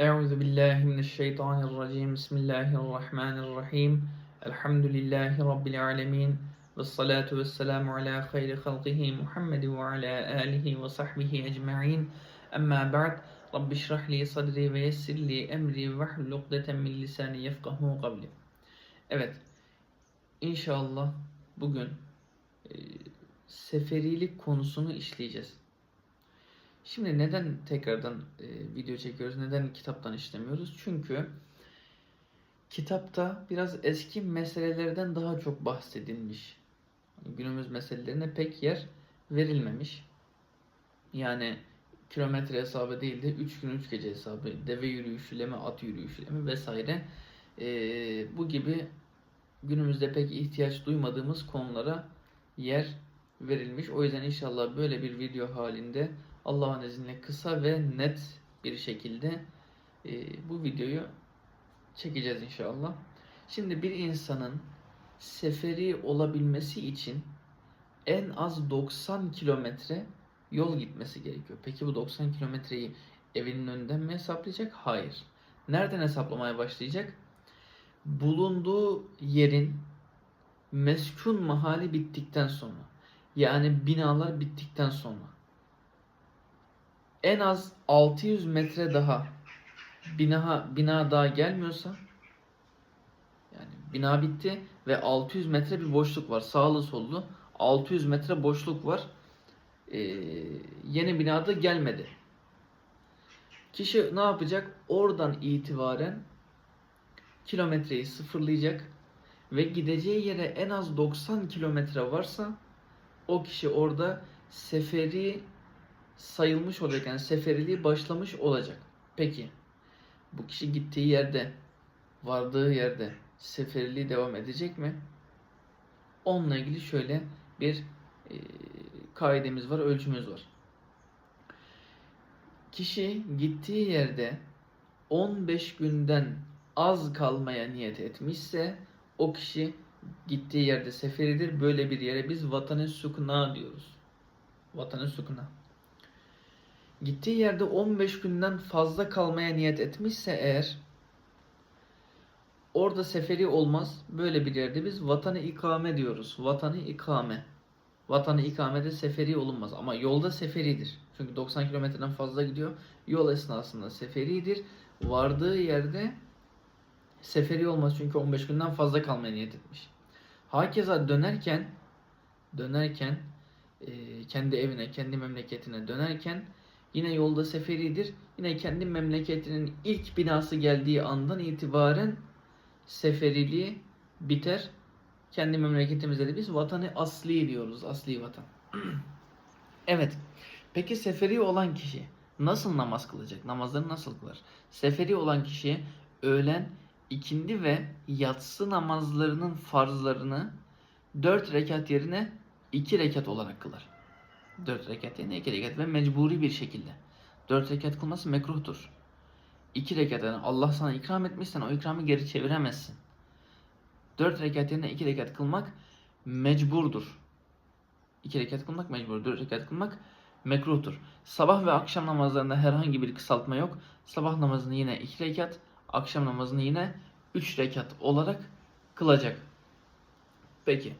أعوذ بالله من الشيطان الرجيم. بسم الله الرحمن الرحيم. الحمد لله رب العالمين والصلاة والسلام على خير خلقه محمد وعلى آله وصحبه أجمعين. أما بعد رب اشرح لي صدري ويسر لي أمري واحلل عقدة من لساني يفقه قولي. Evet, inşallah bugün e, seferilik konusunu işleyeceğiz. Şimdi neden tekrardan e, video çekiyoruz? Neden kitaptan işlemiyoruz? Çünkü kitapta biraz eski meselelerden daha çok bahsedilmiş. Günümüz meselelerine pek yer verilmemiş. Yani kilometre hesabı değil de 3 gün 3 gece hesabı, deve yürüyüşüyle mi, at yürüyüşüyle mi vesaire e, bu gibi günümüzde pek ihtiyaç duymadığımız konulara yer verilmiş. O yüzden inşallah böyle bir video halinde Allah'ın izniyle kısa ve net bir şekilde e, bu videoyu çekeceğiz inşallah. Şimdi bir insanın seferi olabilmesi için en az 90 kilometre yol gitmesi gerekiyor. Peki bu 90 kilometreyi evinin önünden mi hesaplayacak? Hayır. Nereden hesaplamaya başlayacak? Bulunduğu yerin meskun mahalli bittikten sonra. Yani binalar bittikten sonra en az 600 metre daha bina bina daha gelmiyorsa yani bina bitti ve 600 metre bir boşluk var. Sağlı sollu 600 metre boşluk var. Ee, yeni binada gelmedi. Kişi ne yapacak? Oradan itibaren kilometreyi sıfırlayacak ve gideceği yere en az 90 kilometre varsa o kişi orada seferi sayılmış olacak. Yani seferiliği başlamış olacak. Peki bu kişi gittiği yerde, vardığı yerde seferiliği devam edecek mi? Onunla ilgili şöyle bir e, kaidemiz var, ölçümüz var. Kişi gittiği yerde 15 günden az kalmaya niyet etmişse o kişi gittiği yerde seferidir. Böyle bir yere biz vatanı sukuna diyoruz. Vatanı sukuna gittiği yerde 15 günden fazla kalmaya niyet etmişse eğer orada seferi olmaz. Böyle bir yerde biz vatanı ikame diyoruz. Vatanı ikame. Vatanı ikamede seferi olunmaz ama yolda seferidir. Çünkü 90 kilometreden fazla gidiyor. Yol esnasında seferidir. Vardığı yerde seferi olmaz çünkü 15 günden fazla kalmaya niyet etmiş. Hakeza dönerken dönerken kendi evine, kendi memleketine dönerken Yine yolda seferidir. Yine kendi memleketinin ilk binası geldiği andan itibaren seferiliği biter. Kendi memleketimizde de biz vatanı asli diyoruz. Asli vatan. evet. Peki seferi olan kişi nasıl namaz kılacak? Namazları nasıl kılar? Seferi olan kişi öğlen, ikindi ve yatsı namazlarının farzlarını 4 rekat yerine 2 rekat olarak kılar. 4 rekat yerine 2 rekat ve mecburi bir şekilde. 4 rekat kılması mekruhtur. 2 rekat yani Allah sana ikram etmişsen o ikramı geri çeviremezsin. 4 rekat yerine 2 rekat kılmak mecburdur. 2 rekat kılmak mecbur, 4 rekat kılmak mekruhtur. Sabah ve akşam namazlarında herhangi bir kısaltma yok. Sabah namazını yine 2 rekat, akşam namazını yine 3 rekat olarak kılacak. Peki.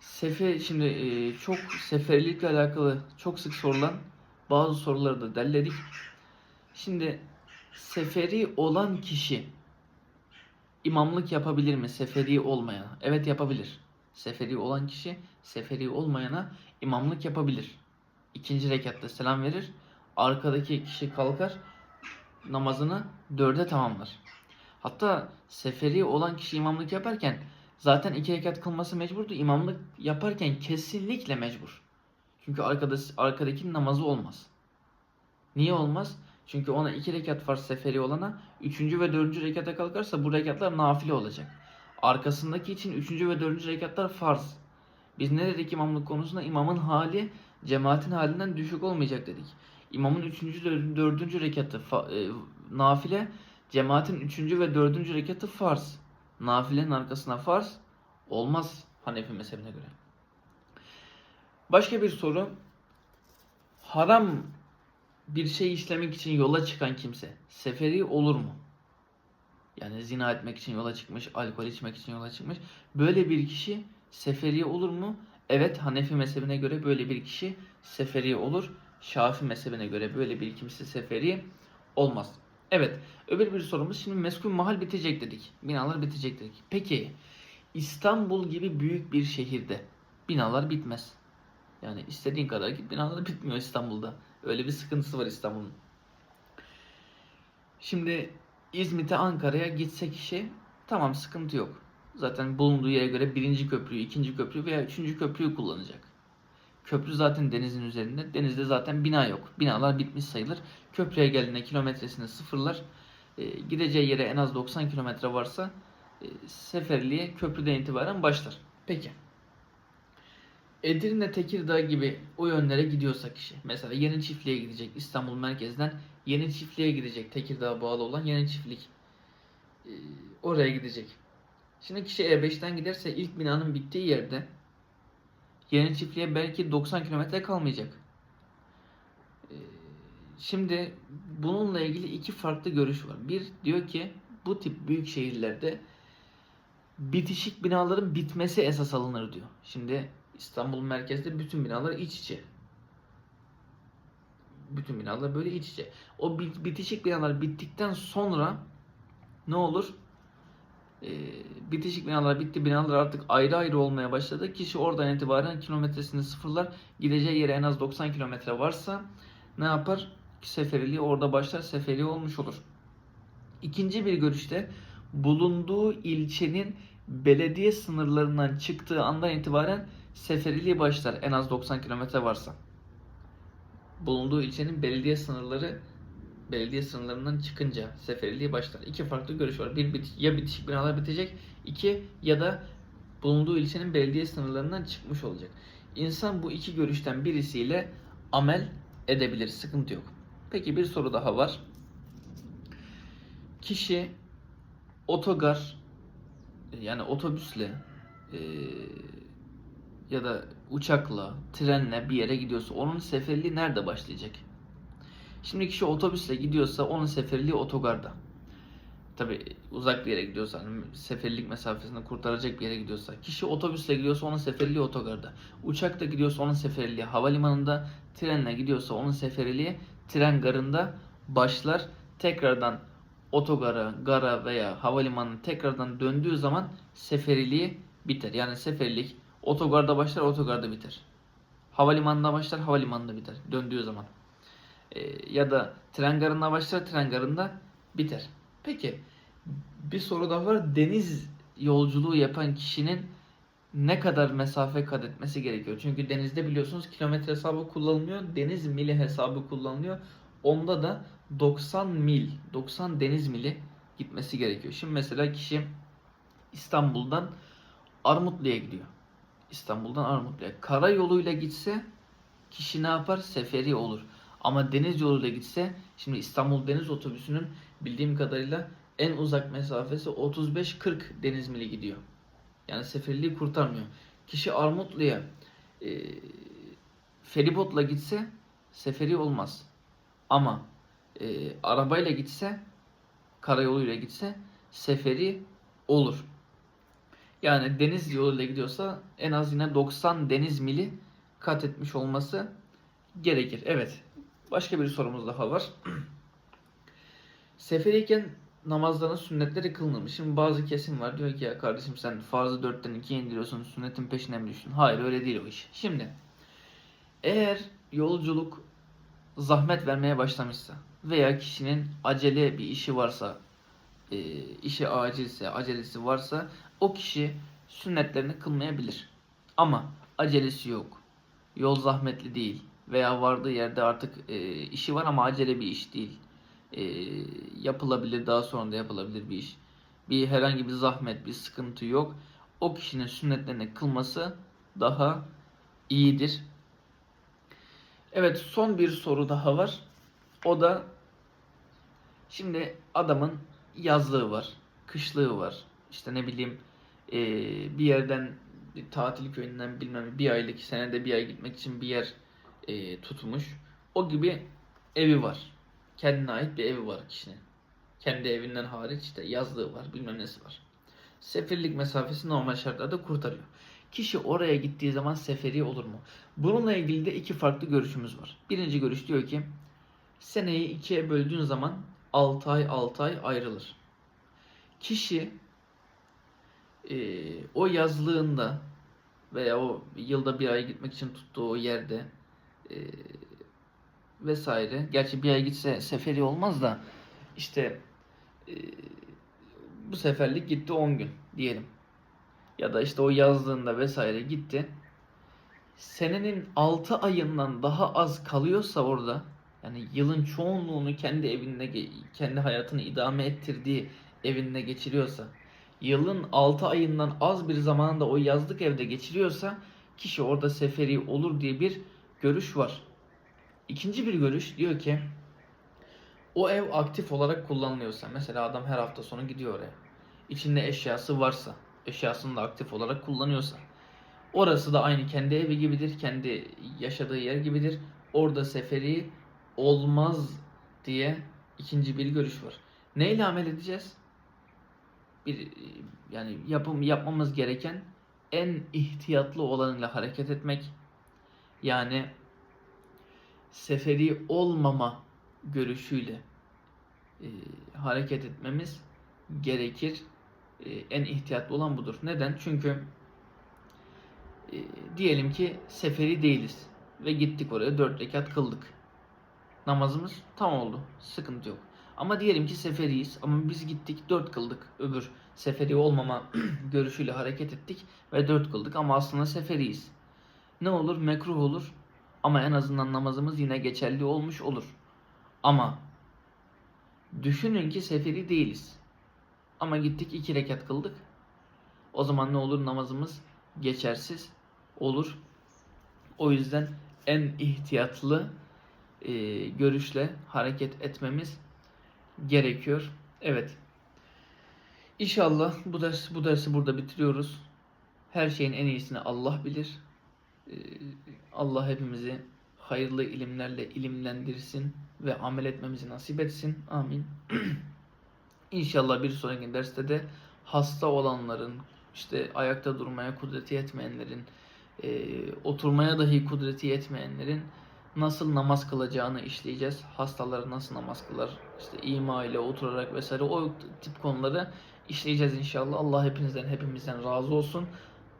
Sefer şimdi e, çok seferlikle alakalı çok sık sorulan bazı soruları da derledik. Şimdi seferi olan kişi imamlık yapabilir mi seferi olmayana? Evet yapabilir. Seferi olan kişi seferi olmayana imamlık yapabilir. İkinci rekatta selam verir. Arkadaki kişi kalkar namazını dörde tamamlar. Hatta seferi olan kişi imamlık yaparken zaten iki rekat kılması mecburdu. İmamlık yaparken kesinlikle mecbur. Çünkü arkada, arkadaki namazı olmaz. Niye olmaz? Çünkü ona iki rekat farz seferi olana üçüncü ve dördüncü rekata kalkarsa bu rekatlar nafile olacak. Arkasındaki için üçüncü ve dördüncü rekatlar farz. Biz ne dedik imamlık konusunda? İmamın hali cemaatin halinden düşük olmayacak dedik. İmamın üçüncü, dördüncü rekatı e, nafile, cemaatin üçüncü ve dördüncü rekatı farz. Nafilenin arkasına farz olmaz Hanefi mezhebine göre. Başka bir soru. Haram bir şey işlemek için yola çıkan kimse seferi olur mu? Yani zina etmek için yola çıkmış, alkol içmek için yola çıkmış. Böyle bir kişi seferi olur mu? Evet Hanefi mezhebine göre böyle bir kişi seferi olur. Şafi mezhebine göre böyle bir kimse seferi olmaz. Evet öbür bir sorumuz şimdi meskun mahal bitecek dedik. Binalar bitecek dedik. Peki İstanbul gibi büyük bir şehirde binalar bitmez. Yani istediğin kadar git binalar bitmiyor İstanbul'da. Öyle bir sıkıntısı var İstanbul'un. Şimdi İzmit'e Ankara'ya gitse kişi tamam sıkıntı yok. Zaten bulunduğu yere göre birinci köprüyü, ikinci köprüyü veya üçüncü köprüyü kullanacak. Köprü zaten denizin üzerinde. Denizde zaten bina yok. Binalar bitmiş sayılır. Köprüye geldiğinde kilometresini sıfırlar. Ee, gideceği yere en az 90 kilometre varsa e, seferliğe köprüden itibaren başlar. Peki. Edirne, Tekirdağ gibi o yönlere gidiyorsa kişi. Mesela Yeni Çiftliğe gidecek İstanbul merkezden Yeni Çiftliğe gidecek. Tekirdağ'a bağlı olan Yeni Çiftlik. Ee, oraya gidecek. Şimdi kişi E5'ten giderse ilk binanın bittiği yerde Yeni Çiftliğe belki 90 kilometre kalmayacak. Ee, Şimdi bununla ilgili iki farklı görüş var. Bir diyor ki bu tip büyük şehirlerde bitişik binaların bitmesi esas alınır diyor. Şimdi İstanbul merkezde bütün binalar iç içe. Bütün binalar böyle iç içe. O bit- bitişik binalar bittikten sonra ne olur? Ee, bitişik binalar bitti. Binalar artık ayrı ayrı olmaya başladı. Kişi oradan itibaren kilometresini sıfırlar. Gideceği yere en az 90 kilometre varsa ne yapar? Seferiliği orada başlar. Seferi olmuş olur. İkinci bir görüşte bulunduğu ilçenin belediye sınırlarından çıktığı andan itibaren seferiliği başlar en az 90 kilometre varsa. Bulunduğu ilçenin belediye sınırları belediye sınırlarından çıkınca seferiliği başlar. İki farklı görüş var. Bir bit- ya bitişik binalar bitecek, iki ya da bulunduğu ilçenin belediye sınırlarından çıkmış olacak. İnsan bu iki görüşten birisiyle amel edebilir. Sıkıntı yok. Peki bir soru daha var. Kişi otogar yani otobüsle e, ya da uçakla, trenle bir yere gidiyorsa onun seferliği nerede başlayacak? Şimdi kişi otobüsle gidiyorsa onun seferliği otogarda. Tabi uzak bir yere gidiyorsa, hani seferlik mesafesini kurtaracak bir yere gidiyorsa. Kişi otobüsle gidiyorsa onun seferliği otogarda. Uçakla gidiyorsa onun seferliği havalimanında. Trenle gidiyorsa onun seferliği tren garında başlar. Tekrardan otogara, gara veya havalimanına tekrardan döndüğü zaman seferiliği biter. Yani seferlik otogarda başlar, otogarda biter. Havalimanında başlar, havalimanında biter döndüğü zaman. Ee, ya da tren garında başlar, tren garında biter. Peki bir soru daha var. Deniz yolculuğu yapan kişinin ne kadar mesafe kat etmesi gerekiyor? Çünkü denizde biliyorsunuz kilometre hesabı kullanılmıyor. Deniz mili hesabı kullanılıyor. Onda da 90 mil, 90 deniz mili gitmesi gerekiyor. Şimdi mesela kişi İstanbul'dan Armutlu'ya gidiyor. İstanbul'dan Armutlu'ya. Karayoluyla gitse kişi ne yapar? Seferi olur. Ama deniz yoluyla gitse şimdi İstanbul Deniz Otobüsü'nün bildiğim kadarıyla en uzak mesafesi 35-40 deniz mili gidiyor. Yani seferliği kurtarmıyor. Kişi Armutlu'ya e, feribotla gitse seferi olmaz. Ama e, arabayla gitse karayoluyla gitse seferi olur. Yani deniz yoluyla gidiyorsa en az yine 90 deniz mili kat etmiş olması gerekir. Evet. Başka bir sorumuz daha var. Seferiyken namazların sünnetleri kılınır. Şimdi bazı kesim var diyor ki ya kardeşim sen farzı dörtten ikiye indiriyorsun sünnetin peşine mi düştün? Hayır öyle değil o iş. Şimdi eğer yolculuk zahmet vermeye başlamışsa veya kişinin acele bir işi varsa e, işi acilse, acelesi varsa o kişi sünnetlerini kılmayabilir. Ama acelesi yok. Yol zahmetli değil veya vardığı yerde artık e, işi var ama acele bir iş değil. E, yapılabilir, daha sonra da yapılabilir bir iş. Bir herhangi bir zahmet, bir sıkıntı yok. O kişinin sünnetlerini kılması daha iyidir. Evet, son bir soru daha var. O da şimdi adamın yazlığı var, kışlığı var. İşte ne bileyim e, bir yerden bir tatil köyünden bilmem bir aylık senede bir ay gitmek için bir yer e, tutmuş. O gibi evi var. Kendine ait bir evi var kişinin. Kendi evinden hariç işte yazlığı var, bilmem nesi var. Sefirlik mesafesi normal şartlarda kurtarıyor. Kişi oraya gittiği zaman seferi olur mu? Bununla ilgili de iki farklı görüşümüz var. Birinci görüş diyor ki seneyi ikiye böldüğün zaman 6 ay 6 ay ayrılır. Kişi eee, o yazlığında veya o yılda bir ay gitmek için tuttuğu yerde eee, vesaire. Gerçi bir ay gitse seferi olmaz da işte eee, bu seferlik gitti 10 gün diyelim. Ya da işte o yazdığında vesaire gitti. Senenin 6 ayından daha az kalıyorsa orada yani yılın çoğunluğunu kendi evinde kendi hayatını idame ettirdiği evinde geçiriyorsa yılın 6 ayından az bir zamanında o yazlık evde geçiriyorsa kişi orada seferi olur diye bir görüş var. İkinci bir görüş diyor ki o ev aktif olarak kullanılıyorsa mesela adam her hafta sonu gidiyor oraya. İçinde eşyası varsa, eşyasını da aktif olarak kullanıyorsa orası da aynı kendi evi gibidir, kendi yaşadığı yer gibidir. Orada seferi olmaz diye ikinci bir görüş var. Neyle amel edeceğiz? Bir yani yapım yapmamız gereken en ihtiyatlı olanıyla hareket etmek. Yani seferi olmama görüşüyle e, hareket etmemiz gerekir. E, en ihtiyatlı olan budur. Neden? Çünkü e, diyelim ki seferi değiliz ve gittik oraya 4 rekat kıldık. Namazımız tam oldu. Sıkıntı yok. Ama diyelim ki seferiyiz ama biz gittik 4 kıldık. Öbür seferi olmama görüşüyle hareket ettik ve 4 kıldık ama aslında seferiyiz. Ne olur? Mekruh olur. Ama en azından namazımız yine geçerli olmuş olur. Ama düşünün ki seferi değiliz. Ama gittik 2 rekat kıldık. O zaman ne olur? Namazımız geçersiz olur. O yüzden en ihtiyatlı e, görüşle hareket etmemiz gerekiyor. Evet. İnşallah bu ders bu dersi burada bitiriyoruz. Her şeyin en iyisini Allah bilir. Ee, Allah hepimizi hayırlı ilimlerle ilimlendirsin ve amel etmemizi nasip etsin. Amin. İnşallah bir sonraki derste de hasta olanların, işte ayakta durmaya kudreti yetmeyenlerin, e, oturmaya dahi kudreti yetmeyenlerin nasıl namaz kılacağını işleyeceğiz. Hastaları nasıl namaz kılar, işte ima ile oturarak vesaire o tip konuları işleyeceğiz inşallah. Allah hepinizden hepimizden razı olsun.